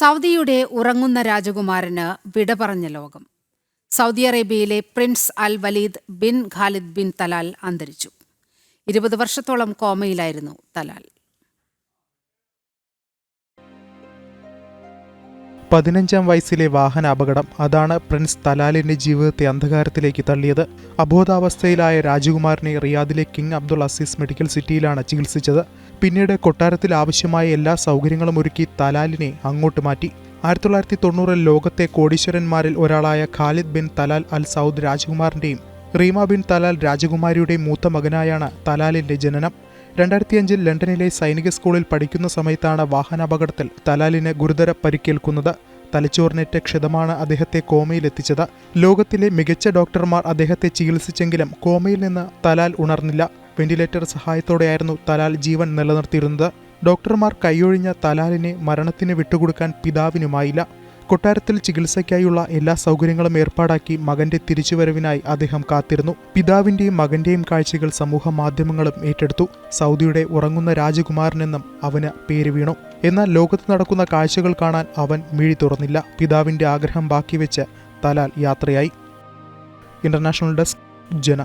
സൗദിയുടെ ഉറങ്ങുന്ന രാജകുമാരന് വിട പറഞ്ഞ ലോകം. സൗദി അറേബ്യയിലെ prince Al Waleed bin Khalid bin Talal അന്തരിച്ചു. ഇരുപത് വർഷത്തോളം കോമയിലായിരുന്നു തലാൽ. പതിനഞ്ചാം വയസ്സിലെ വാഹന അപകടം അതാണ് പ്രിൻസ് തലാലിന്റെ ജീവിതത്തെ അന്ധകാരത്തിലേക്ക് തള്ളിയത്. അബോധാവസ്ഥയിലായ രാജകുമാരനെ റിയാദിലെ കിങ് അബ്ദുൾ അസീസ് മെഡിക്കൽ സിറ്റിയിലാണ് ചികിത്സിച്ചത്. പിന്നീട് കൊട്ടാരത്തിൽ ആവശ്യമായ എല്ലാ സൗകര്യങ്ങളും ഒരുക്കി തലാലിനെ അങ്ങോട്ട് മാറ്റി. ആയിരത്തി തൊള്ളായിരത്തി തൊണ്ണൂറിൽ ലോകത്തെ കോടീശ്വരന്മാരിൽ ഒരാളായ Khalid bin Talal Al Saud രാജകുമാറിന്റെയും Reema bin Talal രാജകുമാരിയുടെയും മൂത്ത മകനായാണ് തലാലിന്റെ ജനനം. രണ്ടായിരത്തി അഞ്ചിൽ ലണ്ടനിലെ സൈനിക സ്കൂളിൽ പഠിക്കുന്ന സമയത്താണ് വാഹനാപകടത്തിൽ തലാലിന് ഗുരുതര പരിക്കേൽക്കുന്നത്. തലച്ചോറിനേറ്റ ക്ഷതമാണ് അദ്ദേഹത്തെ കോമയിലെത്തിച്ചത് ലോകത്തിലെ മികച്ച ഡോക്ടർമാർ അദ്ദേഹത്തെ ചികിത്സിച്ചെങ്കിലും കോമയിൽ നിന്ന് തലാൽ ഉണർന്നില്ല. വെന്റിലേറ്റർ സഹായത്തോടെയായിരുന്നു തലാൽ ജീവൻ നിലനിർത്തിയിരുന്നത്. ഡോക്ടർമാർ കൈയൊഴിഞ്ഞ തലാലിനെ മരണത്തിന് വിട്ടുകൊടുക്കാൻ പിതാവിനുമായില്ല. കൊട്ടാരത്തിൽ ചികിത്സയ്ക്കായുള്ള എല്ലാ സൗകര്യങ്ങളും ഏർപ്പാടാക്കി മകന്റെ തിരിച്ചുവരവിനായി അദ്ദേഹം കാത്തിരുന്നു. പിതാവിന്റെയും മകന്റെയും കാഴ്ചകൾ സമൂഹ മാധ്യമങ്ങളും ഏറ്റെടുത്തു. സൗദിയുടെ ഉറങ്ങുന്ന രാജകുമാരനെന്നും അവന് പേര് വീണു. എന്നാൽ ലോകത്ത് നടക്കുന്ന കാഴ്ചകൾ കാണാൻ അവൻ മിഴി തുറന്നില്ല. പിതാവിന്റെ ആഗ്രഹം ബാക്കി വെച്ച് തലാൽ യാത്രയായി. ഇന്റർനാഷണൽ ഡെസ്ക് ജന